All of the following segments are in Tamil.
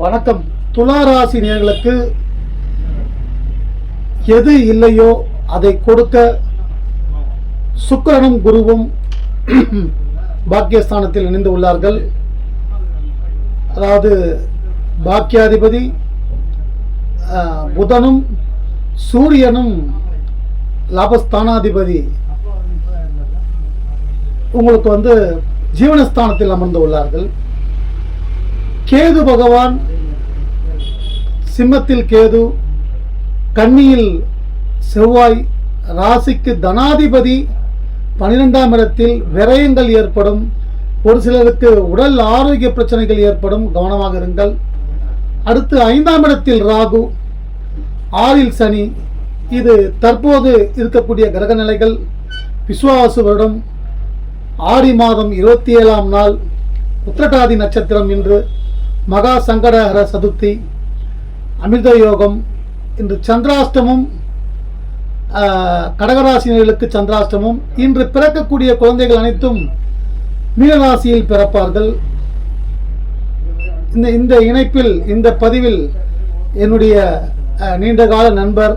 வணக்கம். துளாராசி நேர்களுக்கு எது இல்லையோ அதை கொடுக்க சுக்கரனும் குருவும் பாக்கியஸ்தானத்தில் இணைந்து உள்ளார்கள். அதாவது பாக்கியாதிபதி புதனும் சூரியனும் லாபஸ்தானாதிபதி உங்களுக்கு வந்து ஜீவனஸ்தானத்தில் அமர்ந்து உள்ளார்கள். கேது பகவான் சிம்மத்தில் கேது கன்னியில் செவ்வாய் ராசிக்கு தனாதிபதி பனிரெண்டாம் இடத்தில் விரயங்கள் ஏற்படும். ஒரு சிலருக்கு உடல் ஆரோக்கிய பிரச்சனைகள் ஏற்படும். கவனமாக இருங்கள். அடுத்து ஐந்தாம் இடத்தில் ராகு ஆறில் சனி. இது தற்போது இருக்கக்கூடிய கிரக நிலைகள். விஸ்வாசு வருடம் ஆடி மாதம் இருபத்தி ஏழாம் நாள் உத்திரட்டாதி நட்சத்திரம் இன்று. மகா சங்கடஹர சதுர்த்தி அமிர்த யோகம் இன்று சந்திராஷ்டமும் கடகராசினர்களுக்கு சந்திராஷ்டமும் இன்று பிறக்கக்கூடிய குழந்தைகள் அனைத்தும் மீனராசியில் பிறப்பார்கள். இந்த இந்த இணைப்பில் இந்த பதிவில் என்னுடைய நீண்டகால நண்பர்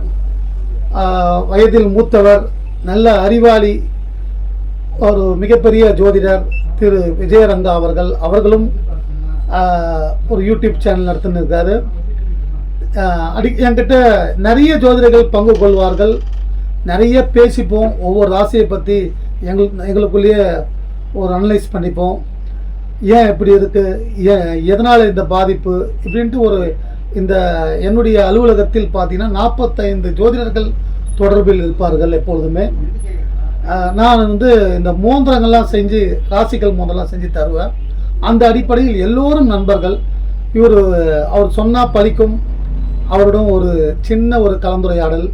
வயதில் மூத்தவர் நல்ல அறிவாளி ஒரு மிகப்பெரிய ஜோதிடர் திரு விஜயரங்கா அவர்கள் அவர்களும் ஒரு யூடியூப் சேனல் நடத்தின்னு இருக்காரு அடி என்கிட்ட நிறைய ஜோதிடர்கள் பங்கு கொள்வார்கள். நிறைய பேசிப்போம். ஒவ்வொரு ராசியை பற்றி எங்கள் எங்களுக்குள்ளேயே ஒரு அனலைஸ் பண்ணிப்போம். ஏன் இப்படி இருக்குது ஏன் எதனால் இந்த பாதிப்பு? இப்படின்ட்டு ஒரு இந்த என்னுடைய அலுவலகத்தில் பார்த்தீங்கன்னா நாற்பத்தைந்து ஜோதிடர்கள் தொடர்பில் இருப்பார்கள் எப்பொழுதுமே. நான் வந்து இந்த மோந்திரங்கள்லாம் செஞ்சு ராசிகள் மோந்திரம்லாம் செஞ்சு தருவேன். அந்த அடிப்படையில் எல்லோரும் நண்பர்கள் இவர் அவர் சொன்னால் பலிக்கும். அவரிடம் ஒரு சின்ன ஒரு கலந்துரையாடல்.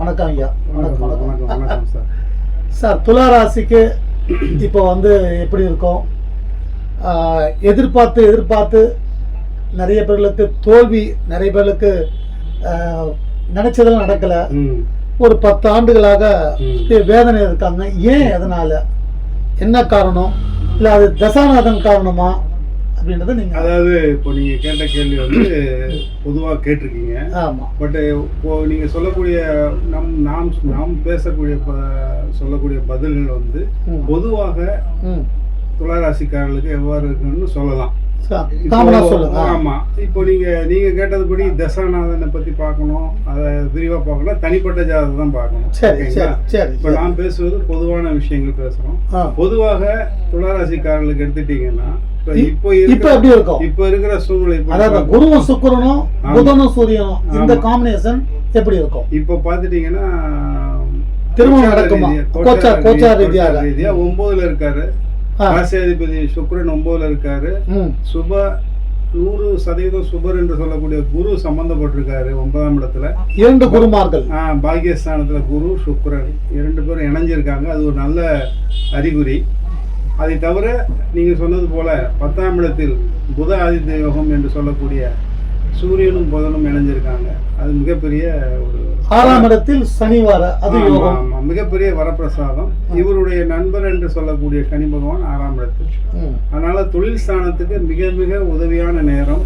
வணக்கம் ஐயா. வணக்கம் வணக்கம். வணக்கம் சார். சார் துலா ராசிக்கு இப்போ வந்து எப்படி இருக்கும்? எதிர்பார்த்து எதிர்பார்த்து நிறைய பேர்களுக்கு தோல்வி நிறைய பேர்களுக்கு நினைச்சதெல்லாம் நடக்கல. ஒரு பத்து ஆண்டுகளாக வேதனை இருக்காங்க. ஏன் எதனால என்ன காரணம்? இல்லை அது தசாநாதன் காரணமா அப்படின்றத நீங்க அதாவது இப்போ நீங்க கேட்ட கேள்வி வந்து பொதுவா கேட்டிருக்கீங்க. ஆமா. பட் இப்போ நீங்க சொல்லக்கூடிய நம் நாம் நாம் பேசக்கூடிய ப- சொல்லக்கூடிய பதில்கள் வந்து. பொதுவாக துளாராசிக்காரர்களுக்கு எவ்வாறு இருக்குன்னு சொல்லலாம். இப்போ- ஆமா இப்போ நீங்க நீங்க கேட்டதுபடி தசாநாதனை பத்தி பார்க்கணும் அதை விரிவா பார்க்கணும் தனிப்பட்ட ஜாதகம் தான் பார்க்கணும் இப்போ நான் பேசுவது பொதுவான விஷயங்கள் பேசுறோம். பொதுவாக துளாராசிக்காரர்களுக்கு எடுத்துட்டீங்கன்னா இப்போ இப்போ இருக்கிற எப்படி இருக்கும் இப்போ இருக்கிற சூழ்நிலை அதாவது குருவும் சுக்கிரனும். புதனும் சூரியனும் இந்த. காம்பினேஷன் எப்படி இருக்கும் இப்போ பார்த்துட்டீங்கன்னா திருமணம் நடக்குமா? ரீதியாக. ஒன்பதுல இருக்காரு. ராசியாதிபதி சுக்கிரன் ஒன்பதுல இருக்காரு. சுப நூறு சதவீதம் சுபர் என்று சொல்லக்கூடிய குரு சம்பந்தப்பட்டிருக்காரு ஒன்பதாம் இடத்துல. இரண்டு குருமார்கள். ஆ, பாக்கியஸ்தானத்துல குரு சுக்கிரன் இரண்டு பேரும் இணைஞ்சிருக்காங்க. அது ஒரு நல்ல அறிகுறி. அதை தவிர நீங்க சொன்னது போல பத்தாம் இடத்தில் புத ஆதித்ய யோகம் என்று சொல்லக்கூடிய சூரியனும் புதனும் இணைஞ்சிருக்காங்க. அது மிகப்பெரிய ஒரு ஆறாம் இடத்தில் சனிவார அது யோகம். மிகப்பெரிய வரப்பிரசாதம். இவருடைய நண்பர் என்று சொல்லக்கூடிய சனி பகவான் ஆறாம் இடத்தில் அதனால தொழில் ஸ்தானத்துக்கு மிக மிக உதவியான நேரம்.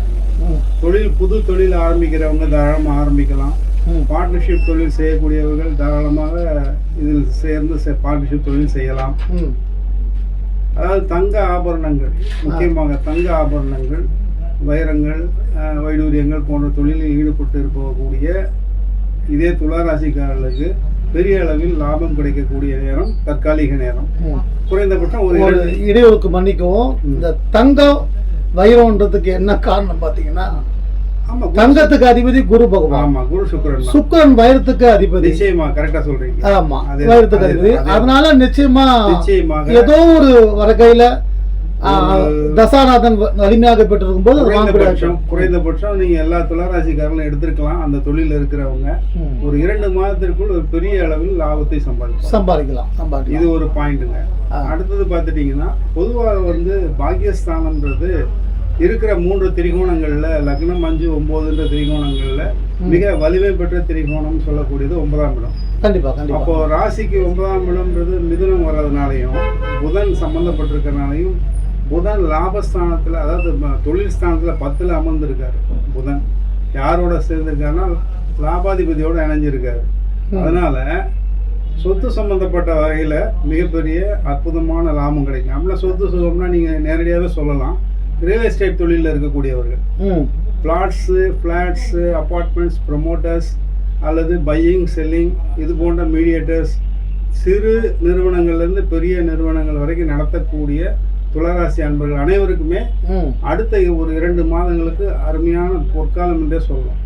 தொழில் புது தொழில் ஆரம்பிக்கிறவங்க தாராளமாக ஆரம்பிக்கலாம். பார்ட்னர்ஷிப் தொழில் செய்யக்கூடியவர்கள் தாராளமாக இதில் சேர்ந்து பார்ட்னர்ஷிப் தொழில் செய்யலாம். அதாவது தங்க ஆபரணங்கள் முக்கியமாக தங்க ஆபரணங்கள். வைரங்கள் வைடூரியங்கள் போன்ற தொழிலில் ஈடுபட்டு இருக்கக்கூடிய இதே துளாராசிக்காரர்களுக்கு பெரிய அளவில் லாபம் கிடைக்கக்கூடிய நேரம் தற்காலிக நேரம். குறைந்தபட்சம் ஒரு இடையூறுக்கு மன்னிக்கவும். இந்த தங்கம் வைரம்ன்றதுக்கு என்ன காரணம் குரு- தங்கத்துக்கு அதிபதி குரு பகவான். ஆமா குரு சுக்கிரன். சுக்கிரன் வைரத்துக்கு அதிபதி. நிச்சயமா கரெக்டா சொல்றீங்க. ஆமா வைரத்துக்கு அதே- அதிபதி. அதே- அதனால நிச்சயமா நிச்சயமாக. ஏதோ ஒரு வகையில தசாநாதன் வலிமையாக பெற்றிருக்கும் போது குறைந்தபட்சம். குறைந்தபட்சம் நீங்க எல்லா துளாராசிக்காரர்களும் எடுத்திருக்கலாம் அந்த தொழில இருக்கிறவங்க. ஒரு இரண்டு மாதத்திற்குள் ஒரு பெரிய அளவில் லாபத்தை சம்பாதிக்கலாம். சம்பாதிக்கலாம் சம்பாதிக்கலாம். இது ஒரு பாயிண்ட்டுங்க. அடுத்தது பார்த்துட்டீங்கன்னா பொதுவாக வந்து பாக்கியஸ்தானம்ன்றது இருக்கிற மூன்று திரிகோணங்கள்ல லக்னம் அஞ்சு ஒன்பதுன்ற திரிகோணங்கள்ல மிக வலிமை பெற்ற திரிகோணம் சொல்லக்கூடியது ஒன்பதாம் இடம். கண்டிப்பா கண்டிப்பா. அப்போ ராசிக்கு ஒன்பதாம் இடம்ன்றது மிதுனம் வர்றதுனாலையும் புதன் சம்பந்தப்பட்டிருக்கிறனாலையும் புதன் லாபஸ்தானத்துல அதாவது தொழில் ஸ்தானத்துல பத்துல அமர்ந்திருக்காரு. புதன். யாரோட சேர்ந்திருக்காருன்னா லாபாதிபதியோட இணைஞ்சிருக்காரு. அதனால சொத்து சம்பந்தப்பட்ட வகையில மிகப்பெரிய அற்புதமான லாபம் கிடைக்கும். அப்படின்னா சொத்து சுகம்னா நீங்க நேரடியாகவே சொல்லலாம். ரியல் எஸ்டேட் தொழிலில் இருக்கக்கூடியவர்கள். ம். பிளாட்ஸு ஃப்ளாட்ஸு அப்பார்ட்மெண்ட்ஸ் ப்ரொமோட்டர்ஸ் அல்லது பையிங் செல்லிங் இது போன்ற மீடியேட்டர்ஸ் சிறு நிறுவனங்கள்லேருந்து பெரிய நிறுவனங்கள் வரைக்கும் நடத்தக்கூடிய துளாராசி அன்பர்கள் அனைவருக்குமே அடுத்த ஒரு இரண்டு மாதங்களுக்கு அருமையான பொற்காலம் என்றே சொல்லலாம்.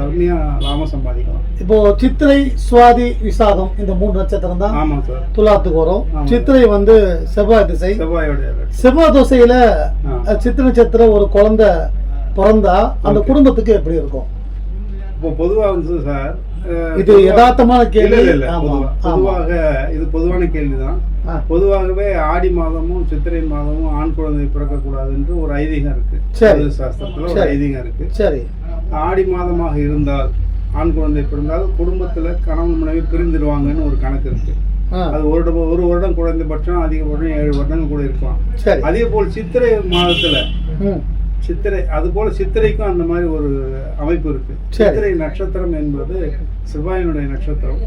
அருமையாக லாபம் சம்பாதிக்கலாம். இப்போ சித்திரை சுவாதி விசாகம் இந்த மூணு நட்சத்திரம் தான் ஆமாம் சார். துலாத்துக்கு வரும். ஆமா. சித்திரை வந்து செவ்வாய் திசை. செவ்வாயோடைய ரேட். செவ்வாய் தோசையில சித்திரை நட்சத்திரம் ஒரு குழந்தை பிறந்தா அந்த. குடும்பத்துக்கு எப்படி இருக்கும்? இப்போ பொதுவாக வந்து சார் இது யதார்த்தமான கேள்வி? பொதுவாக இது பொதுவான கேள்விதான். பொதுவாகவே ஆடி மாதமும் சித்திரை மாதமும் ஆண் குழந்தை பிறக்கக்கூடாதுன்று ஒரு ஐதீகம் இருக்கு. சாஸ்திரத்துல ஒரு. ஐதீகம் இருக்கு. சரி. ஆடி மாதமாக இருந்தால் ஆண் குழந்தை பிறந்தால் குடும்பத்துல கணவன் மனைவி பிரிந்துடுவாங்கன்னு ஒரு கணக்கு இருக்கு. அது ஒரு ஒரு வருடம் குறைந்தபட்சம் அதிகபட்சம் ஏழு வருடங்கள் கூட இருக்கலாம். அதே போல் சித்திரை மாதத்துல சித்திரை அது போல சித்திரைக்கும் அந்த மாதிரி ஒரு அமைப்பு இருக்கு. சித்திரை நட்சத்திரம் என்பது செவ்வாயினுடைய நட்சத்திரம்.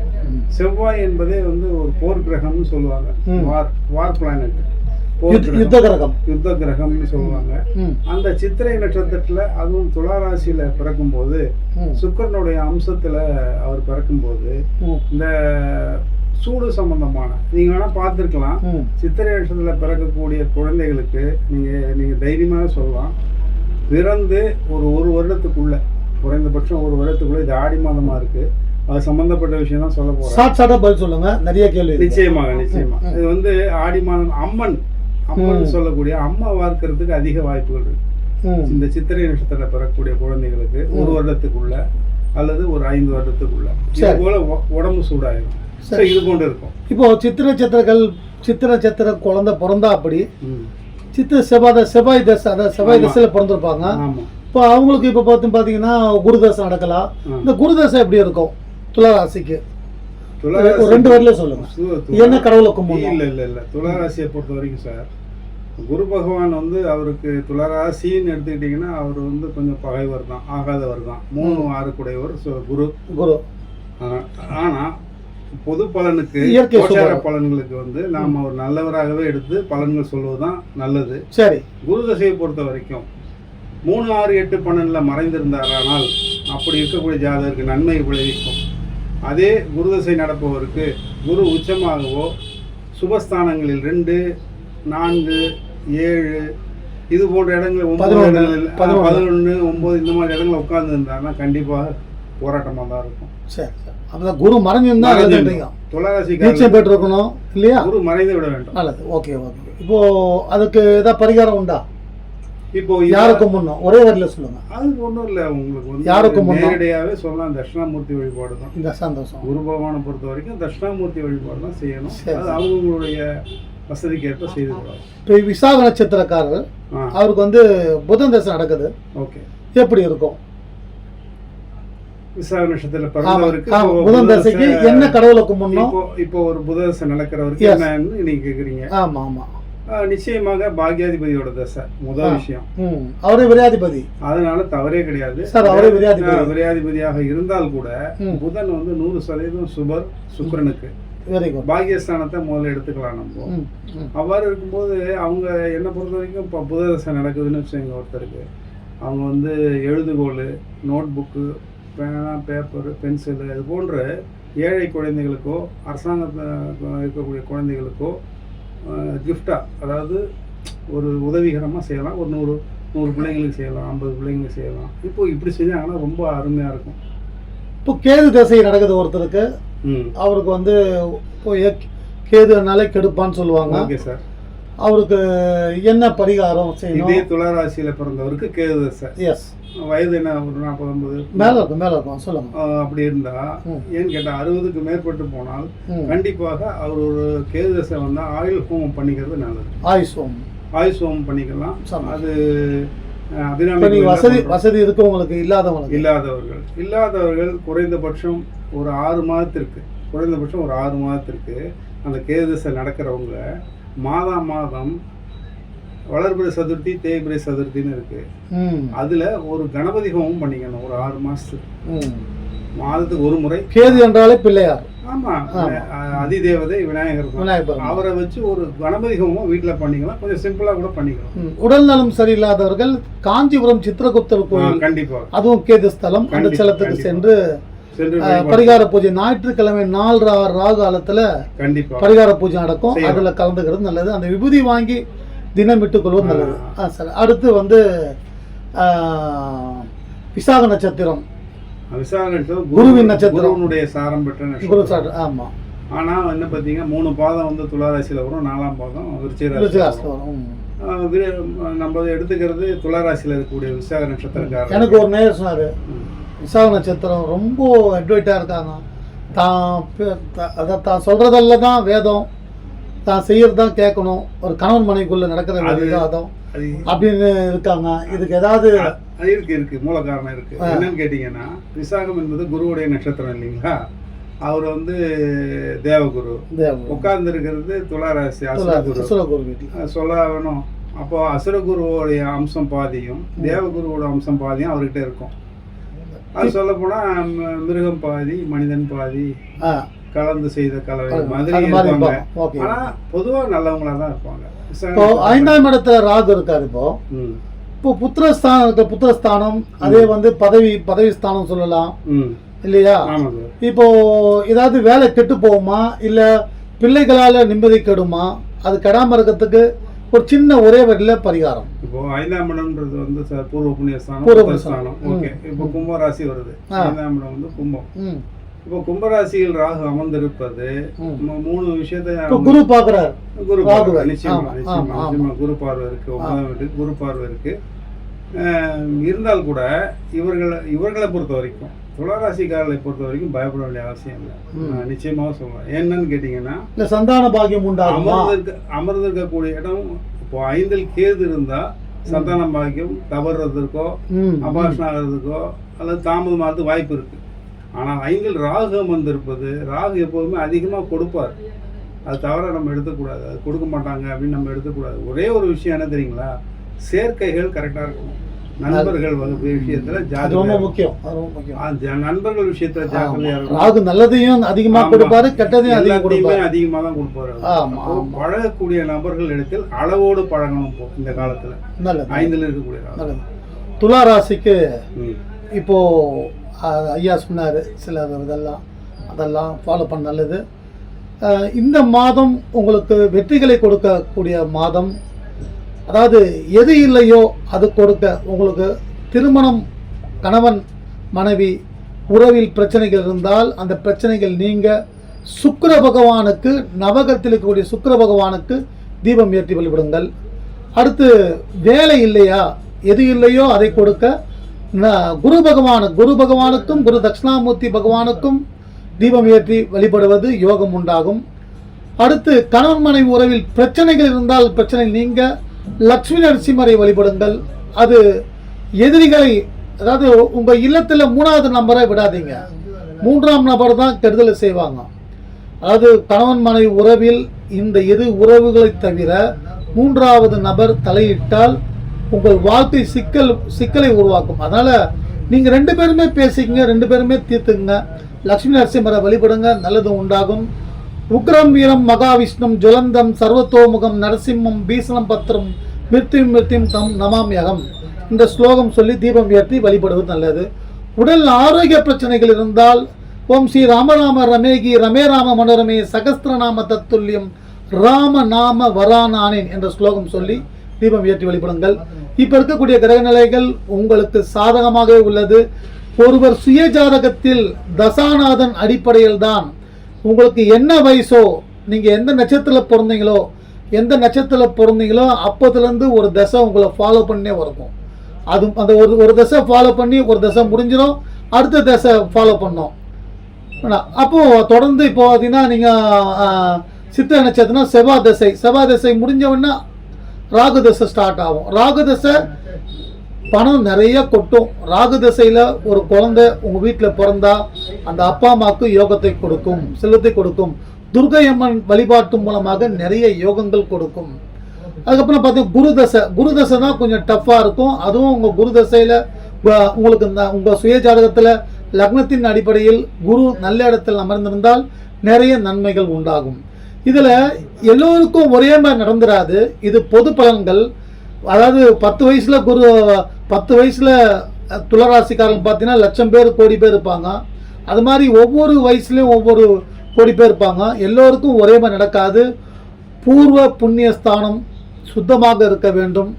செவ்வாய் என்பதே வந்து ஒரு போர் கிரகம்னு சொல்லுவாங்க. வார் வார் பிளானட் யுத்த- கிரகம். யுத்த கிரகம்னு சொல்லுவாங்க. அந்த சித்திரை நட்சத்திரத்துல அதுவும் துளாராசியில பிறக்கும்போது ம். சுக்கரனுடைய அம்சத்துல அவர் பிறக்கும்போது ம். இந்த சூடு சம்பந்தமான நீங்க வேணா பார்த்துருக்கலாம். சித்திரை நட்சத்திரத்துல பிறக்கக்கூடிய குழந்தைகளுக்கு நீங்க நீங்க தைரியமாக சொல்லலாம். பிறந்து ஒரு ஒரு வருடத்துக்குள்ள குறைந்தபட்சம் ஒரு வருடத்துக்குள்ள இது ஆடி மாதமா இருக்கு அது சம்பந்தப்பட்ட விஷயம் தான் சொல்ல ஷார்ட் ஷார்ட்டா பதில் சொல்லுங்க நிறைய கேள்வி. நிச்சயமாக நிச்சயமா ம், ம். இது வந்து ஆடி மாதம் அம்மன் அம்மன். சொல்லக்கூடிய அம்மா வார்க்கிறதுக்கு அதிக வாய்ப்புகள் இருக்கு இந்த சித்திரை நட்சத்திரத்தில் பிறக்கக்கூடிய குழந்தைகளுக்கு ஒரு. வருடத்துக்குள்ள அல்லது ஒரு ஐந்து வருடத்துக்குள்ள இது. போல உடம்பு சூடாயிடும். இது போன்று இருக்கும் இப்போ சித்திர நட்சத்திரங்கள் சித்திர நட்சத்திர குழந்தை பிறந்தா அப்படி ம். சித்திர செவ்வாய் செவ்வாய் தசை அதாவது செவ்வாய். தசையில பிறந்திருப்பாங்க. இப்போ அவங்களுக்கு இப்போ பார்த்து பார்த்தீங்கன்னா குருதசை நடக்கலாம். இந்த குருதசை எப்படி இருக்கும்? துளாராசிக்கு. ரெண்டு வரியில சொல்லுங்க. என்ன கடவுளை கும்பிடணும்? இல்ல இல்ல இல்ல. துளாராசியை பொறுத்த வரைக்கும் சார் குரு பகவான் வந்து அவருக்கு துளாராசின்னு எடுத்துக்கிட்டிங்கன்னா அவர் வந்து கொஞ்சம் பகைவர் தான் ஆகாதவர் தான். மூணு ஆறு குடையவர் குரு. குரு. ஆ- ஆனா பொது பலனுக்கு இயற்கை. பலன்களுக்கு வந்து நாம் ஒரு நல்லவராகவே எடுத்து பலன்கள் சொல்வதுதான் நல்லது. சரி. குரு தசையை பொறுத்த வரைக்கும் மூணு ஆறு எட்டு பன்னெண்டில் மறைந்திருந்தாரானால் அப்படி இருக்கக்கூடிய ஜாதகருக்கு நன்மை விளைவிக்கும். அதே குரு தசை நடப்பவருக்கு குரு உச்சமாகவோ சுபஸ்தானங்களில் ரெண்டு நான்கு ஏழு இது போன்ற இடங்கள் ஒன்பது பதினொன்னு. பதினொன்று. ஒன்பது இந்த மாதிரி இடங்களில் உட்கார்ந்து இருந்தாருன்னா கண்டிப்பாக போராட்டமாக தான் இருக்கும். சரி. அப்பதான் குரு மறைஞ்சிருந்தா துளாராசிக்காரர் நீச்சல் பெற்றிருக்கணும் இல்லையா? குரு மறைந்து விட வேண்டும். நல்லது ஓகே ஓகே இப்போ அதுக்கு ஏதாவது பரிகாரம் உண்டா? இப்போ இது- யாருக்கு முன்னும் ஒரே வரியில சொல்லுங்க. அது ஒன்றும் இல்லை உங்களுக்கு வந்து முன்னம்? நேரடியாகவே சொல்லலாம் தட்சிணாமூர்த்தி வழிபாடு தான். இந்த சந்தோஷம். குரு பகவானை பொறுத்த வரைக்கும் தட்சிணாமூர்த்தி வழிபாடு தான் செய்யணும். அது அவங்களுடைய வசதிக்கு ஏற்ப செய்து கொள்ளலாம். இப்போ விசாக நட்சத்திரக்காரர் அவருக்கு வந்து புதன் தசை நடக்குது. ஓகே. எப்படி இருக்கும்? விசாக நட்சத்திரத்தில் பிறந்தவருக்கு புதன் தசைக்கு என்ன கடவுளை கும்பிடணும்? இப்போ ஒரு புததசை நடக்கிறவருக்கு Yes. என்னன்னு நீங்க கேக்குறீங்க. ஆமா ஆமா. நிச்சயமாக பாக்யாதிபதியோட தசை முதல். விஷயம். அவரே விரையாதிபதி. அதனால தவறே கிடையாது. அவரே விரையாதிபதி. ஆ, விரையாதிபதியாக இருந்தால் கூட. புதன் வந்து நூறு சதவீதம் சுபர் சுக்கிரனுக்கு. பாக்கியஸ்தானத்தை முதல்ல எடுத்துக்கலாம் நம்ம. அவ்வாறு இருக்கும்போது அவங்க என்னை பொறுத்த வரைக்கும் இப்போ புததசை நடக்குதுன்னு வச்சுக்கோங்க ஒருத்தருக்கு. அவங்க வந்து எழுதுகோல் நோட் புக்கு பேனா பேப்பரு பென்சிலு இது போன்ற ஏழை குழந்தைகளுக்கோ அரசாங்கத்தில் இருக்கக்கூடிய குழந்தைகளுக்கோ கிஃப்டாக அதாவது ஒரு உதவிகரமாக செய்யலாம். ஒரு நூறு நூறு பிள்ளைங்களுக்கு செய்யலாம் ஐம்பது பிள்ளைங்களுக்கு செய்யலாம். இப்போ இப்படி செஞ்சாங்கன்னா ரொம்ப அருமையாக இருக்கும். இப்போ கேது தசை நடக்குது ஒருத்தருக்கு. ம். அவருக்கு வந்து கேதுனாலே கெடுப்பான்னு சொல்லுவாங்க. Okay sir. அவருக்கு என்ன பரிகாரம் இதே செய்யணும் துளாராசியில் பிறந்தவருக்கு கேது தசை எஸ் வயது என்ன? ஒரு நாற்பது ஐம்பது மேல இருக்கும் மேல இருக்கும் சொல்லுங்க. அப்படி இருந்தா. ஏன்னு கேட்டா அறுபதுக்கு மேற்பட்டு போனால் கண்டிப்பாக அவர் ஒரு கேது தசை வந்தா ஆயுள் ஹோமம் பண்ணிக்கிறது நல்லது. ஆயுஷ் ஓம் ஆயுஷ் ஹோமம் பண்ணிக்கலாம். அது வசதி. வசதி இருக்கவங்களுக்கு இல்லாதவங்களுக்கு? இல்லாதவர்கள். இல்லாதவர்கள் குறைந்தபட்சம் ஒரு ஆறு மாதத்திற்கு குறைந்தபட்சம் ஒரு ஆறு மாதத்திற்கு அந்த கேது தசை நடக்கிறவங்க மாதா மாதம் வளர்பிறை சதுர்த்தி தேய்பிறை சதுர்த்தின்னு இருக்கு. அதுல ஒரு கணபதி ஹோமம் பண்ணிக்கணும் ஒரு ஆறு மாசத்துக்கு. மாதத்துக்கு ஒரு முறை. கேது என்றாலே பிள்ளையார். ஆமா அதிதேவதை விநாயகர். அவரை வச்சு ஒரு கணபதி ஹோமம் வீட்டுல பண்ணிக்கலாம் கொஞ்சம் சிம்பிளா கூட பண்ணிக்கலாம். உடல் நலம் சரியில்லாதவர்கள் காஞ்சிபுரம் சித்திரகுப்தர் கோயில் கண்டிப்பா. அதுவும் கேது ஸ்தலம் அந்த ஸ்தலத்துக்கு. சென்று. பரிகார பூஜை ஞாயிற்றுக்கிழமை நாலு ரா- காலத்துல கண்டிப்பா. பரிகார பூஜை நடக்கும். அதுல கலந்துக்கிறது நல்லது. அந்த விபூதி வாங்கி தினம் விட்டுக் கொள்வது நல்லது. ஆ, சரி. அடுத்து வந்து விசாக நட்சத்திரம். குருவின் நட்சத்திரம். சாரம் பெற்ற குரு ஆமா. ஆனா என்ன பாத்தீங்கன்னா மூணு பாதம் வந்து துளாராசியில வரும். நாலாம் பாதம் விருச்சிக ராசியில விருச்சிகாஸ்து வரும். நம்ம எடுத்துக்கிறது துளாராசியில இருக்கக்கூடிய விசாக நட்சத்திரக்காரர். எனக்கு ஒரு நேரம் சொன்னாரு. விசாக நட்சத்திரம் ரொம்ப அட்வைட்டா இருக்காங்க. தான் பே- த- அதான் தான் சொல்றதல்ல தான் வேதம். தான் செய்யறது தான் கேட்கணும். ஒரு கணவன் மனைவிக்குள்ள நடக்கிற அது- வேதம் அது அப்படின்னு இருக்காங்க. இதுக்கு ஏதாவது அது இருக்கு இருக்கு. மூல காரணம் இருக்கு. என்னன்னு கேட்டீங்கன்னா விசாகம் என்பது குருவுடைய நட்சத்திரம் இல்லைங்களா? அவர் வந்து தேவகுரு. உட்கார்ந்து இருக்கிறது துளாராசி அசுரகுரு. சொல்ல வேணும் அப்போ அசுரகுருவோடைய அம்சம் பாதியும் தேவகுருவோட அம்சம் பாதியும் அவர்கிட்ட இருக்கும். அது சொல்ல போனா மிருகம் பாதி மனிதன் பாதி கலந்து செய்த கலவை. மாதிரி இருப்பாங்க. ஆனா பொதுவா நல்லவங்களா தான் இருப்பாங்க. இப்போ ஐந்தாம் இடத்துல ராகு இருக்காரு இப்போ. இப்போ புத்திரஸ்தானம் புத்திரஸ்தானம் அதே வந்து பதவி பதவி ஸ்தானம் சொல்லலாம். இல்லையா? இப்போ ஏதாவது வேலை கெட்டு போகுமா? இல்ல பிள்ளைகளால நிம்மதி கெடுமா? அது கெடாம இருக்கிறதுக்கு ஒரு சின்ன ஒரே வரியில பரிகாரம். இப்போ ஐந்தாம் இடம்ன்றது வந்து சார் பூர்வ புண்ணியஸ்தானம் பூர்வ புண்ணியஸ்தானம். ஓகே. இப்போ கும்பராசி வருது. ஐந்தாம் இடம் வந்து கும்பம். இப்போ கும்பராசியில் ராகு அமர்ந்திருப்பது மூணு விஷயத்தை குரு பாக்குறாரு குரு பார்வை. நிச்சயமா நிச்சயமா குரு பார்வை இருக்கு. ஒன்பதாம் வீட்டுக்கு குரு பார்வை இருக்கு. இருந்தால் கூட இவர்களை இவர்களை பொறுத்த வரைக்கும் துளாராசிக்காரர்களை பொறுத்த வரைக்கும் பயப்பட வேண்டிய அவசியம் இல்லை. நான் நிச்சயமாக சொல்றேன் என்னன்னு கேட்டீங்கன்னா இல்ல சந்தான பாக்கியம் உண்டாகுமா? அமர்ந்திருக்க அமர்ந்திருக்கக்கூடிய இடம் இப்போ ஐந்தில் கேது இருந்தா சந்தான பாக்கியம் தவறுறதுக்கோ அபாஷன் ஆகிறதுக்கோ அல்லது தாமதமாகிறது வாய்ப்பு இருக்கு. ஆனால் ஐந்தில் ராகு அமர்ந்திருப்பது ராகு எப்போதுமே அதிகமாக கொடுப்பார். அது தவிர நம்ம எடுத்துக்கூடாது. அது கொடுக்க மாட்டாங்க அப்படின்னு நம்ம எடுத்துக்கூடாது. ஒரே ஒரு விஷயம் என்ன தெரியுங்களா? சேர்க்கைகள் கரெக்டாக இருக்கணும் நண்பர்கள் விஷயத்துல அது ரொம்ப முக்கியம். ரொம்ப முக்கியம். நண்பர்கள் விஷயத்துல ஜாக்கிரதையா ராகு நல்லதையும் அதிகமா. கொடுப்பாரு கெட்டதையும் அதிகம் கொடுப்பாரு. அதிகமாக தான் கொடுப்பாரு. பழகக்கூடிய நபர்கள் இடத்தில் அளவோடு பழகணும் இந்த காலத்துல. நல்லது. ஐந்துல இருக்கக்கூடிய. நல்லது. துலா ராசிக்கு. இப்போ ஐயா சொன்னார் சில இதெல்லாம் அதெல்லாம் ஃபாலோ பண்ண நல்லது. இந்த மாதம் உங்களுக்கு வெற்றிகளை கொடுக்கக்கூடிய மாதம் அதாவது எது இல்லையோ அது கொடுக்க உங்களுக்கு திருமணம் கணவன் மனைவி உறவில் பிரச்சனைகள் இருந்தால் அந்த பிரச்சனைகள் நீங்க சுக்கிர பகவானுக்கு நவகத்தில் இருக்கக்கூடிய சுக்கர பகவானுக்கு தீபம் ஏற்றி வழிபடுங்கள். அடுத்து வேலை இல்லையா? எது இல்லையோ அதை கொடுக்க குரு பகவானு குரு பகவானுக்கும் குரு தட்சிணாமூர்த்தி பகவானுக்கும் தீபம் ஏற்றி வழிபடுவது யோகம் உண்டாகும். அடுத்து கணவன் மனைவி உறவில் பிரச்சனைகள் இருந்தால் பிரச்சனை நீங்கள் லக்ஷ்மி நரசிம்மரை வழிபடுங்கள். அது எதிரிகளை அதாவது உங்கள் இல்லத்தில் மூணாவது நம்பரை விடாதீங்க. மூன்றாம் நபர் தான் கெடுதலை செய்வாங்க. அதாவது கணவன் மனைவி உறவில் இந்த இரு உறவுகளை தவிர மூன்றாவது நபர் தலையிட்டால் உங்கள் வாழ்க்கை சிக்கல் சிக்கலை உருவாக்கும். அதனால் நீங்கள் ரெண்டு பேருமே பேசிக்கங்க ரெண்டு பேருமே தீர்த்துங்க லக்ஷ்மி நரசிம்மரை வழிபடுங்க நல்லது உண்டாகும். உக்ரம் வீரம் மகாவிஷ்ணும் ஜுலந்தம் சர்வத்தோமுகம் நரசிம்மம் பீசனம் பத்திரம் மிருத்யும் மிருத்யும் தம் நமாமியகம் இந்த ஸ்லோகம் சொல்லி தீபம் ஏற்றி வழிபடுவது நல்லது. உடல் ஆரோக்கிய பிரச்சனைகள் இருந்தால் ஓம் ஸ்ரீ ராமராம ரமேகி ரமே ராம மனோரமே சகஸ்திரநாம தத்துல்யம் ராம நாம வரானானேன் என்ற ஸ்லோகம் சொல்லி தீபம் ஏற்றி வழிபடுங்கள். இப்போ இருக்கக்கூடிய கிரகநிலைகள் உங்களுக்கு சாதகமாகவே உள்ளது. ஒருவர் சுய ஜாதகத்தில் தசாநாதன் அடிப்படையில் தான் உங்களுக்கு என்ன வயசோ நீங்கள் எந்த நட்சத்திரத்தில் பிறந்தீங்களோ எந்த நட்சத்திரத்தில் பிறந்தீங்களோ அப்போதுலேருந்து ஒரு தசை உங்களை ஃபாலோ பண்ணே இருக்கும் அது அந்த ஒரு ஒரு தசை ஃபாலோ பண்ணி ஒரு தசை முடிஞ்சிடும் அடுத்த தசை ஃபாலோ பண்ணோம். அப்போது தொடர்ந்து இப்போ பார்த்தீங்கன்னா நீங்கள் சித்திர நட்சத்திரம் செவ்வாய் தசை. செவ்வாய் தசை முடிஞ்ச உடனே ராகு தசை ஸ்டார்ட் ஆகும். ராகு தசை பணம் நிறைய கொட்டும். ராகு தசையில் ஒரு குழந்தை உங்கள் வீட்டில் பிறந்தா அந்த அப்பா அம்மாவுக்கு யோகத்தை கொடுக்கும் செல்வத்தை கொடுக்கும். துர்கை அம்மன் வழிபாட்டு மூலமாக நிறைய யோகங்கள் கொடுக்கும். அதுக்கப்புறம் பார்த்தீங்கன்னா குரு தசை. குரு தசை தான் கொஞ்சம் டஃப்பாக இருக்கும். அதுவும் உங்கள் குரு தசையில் உங்களுக்கு இந்த உங்கள் சுய ஜாதகத்தில் லக்னத்தின் அடிப்படையில் குரு நல்ல இடத்தில் அமர்ந்திருந்தால் நிறைய நன்மைகள் உண்டாகும். இதில் எல்லோருக்கும் ஒரே மாதிரி நடந்துராது. இது பொது பலன்கள். அதாவது பத்து வயசில் குரு பத்து வயசில் துளராசிக்காரங்க பார்த்தீங்கன்னா லட்சம் பேர் கோடி பேர் இருப்பாங்க. அது மாதிரி ஒவ்வொரு வயசுலேயும் ஒவ்வொரு கோடி பேர் இருப்பாங்க. எல்லோருக்கும் ஒரே மாதிரி நடக்காது. பூர்வ புண்ணிய ஸ்தானம் சுத்தமாக இருக்க வேண்டும்.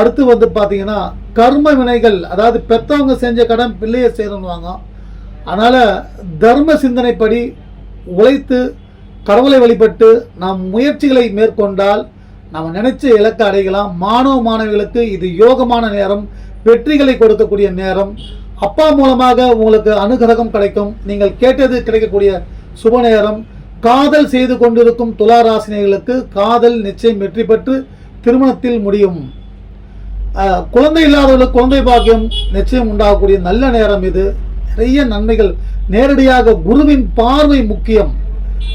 அடுத்து வந்து பார்த்தீங்கன்னா கர்ம வினைகள் அதாவது பெற்றவங்க செஞ்ச கடன் பிள்ளையை சேரணுவாங்க அதனால் தர்ம சிந்தனைப்படி உழைத்து கடவுளை வழிபட்டு நாம் முயற்சிகளை மேற்கொண்டால் நம்ம நினைச்ச இலக்கை அடையலாம் மாணவ மாணவிகளுக்கு இது யோகமான நேரம் வெற்றிகளை கொடுக்கக்கூடிய நேரம். அப்பா மூலமாக உங்களுக்கு அனுகிரகம் கிடைக்கும். நீங்கள் கேட்டது கிடைக்கக்கூடிய சுப நேரம். காதல் செய்து கொண்டிருக்கும் துளாராசினியர்களுக்கு காதல் நிச்சயம் வெற்றி பெற்று திருமணத்தில் முடியும். குழந்தை இல்லாதவர்களுக்கு குழந்தை பாக்கியம் நிச்சயம் உண்டாகக்கூடிய நல்ல நேரம் இது. நிறைய நன்மைகள். நேரடியாக குருவின் பார்வை முக்கியம்.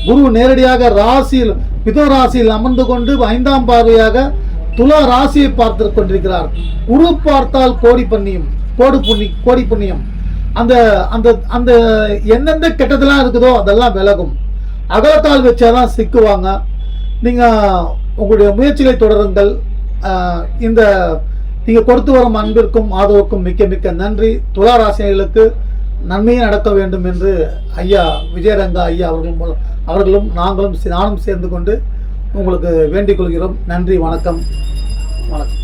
குரு நேரடியாக ராசியில் மிதுன ராசியில் அமர்ந்து கொண்டு ஐந்தாம் பார்வையாக துலா ராசியை பார்த்து கொண்டிருக்கிறார். குரு பார்த்தால் கோடி பண்ணியும் கோடு புண்ணி கோடி புண்ணியம். அந்த அந்த அந்த எந்தெந்த கெட்டதெல்லாம் இருக்குதோ அதெல்லாம் விலகும். அகலத்தால் வச்சாதான் சிக்குவாங்க. நீங்கள் உங்களுடைய முயற்சிகளை தொடருங்கள். இந்த நீங்கள் கொடுத்து வரும் அன்பிற்கும் ஆதரவுக்கும் மிக்க மிக்க நன்றி. துலா ராசினியர்களுக்கு நன்மையே நடக்க வேண்டும் என்று ஐயா விஜயரங்கா ஐயா அவர்கள் மூலம் அவர்களும் நாங்களும் நானும் சேர்ந்து கொண்டு உங்களுக்கு வேண்டிக் கொள்கிறோம். நன்றி வணக்கம். வணக்கம்.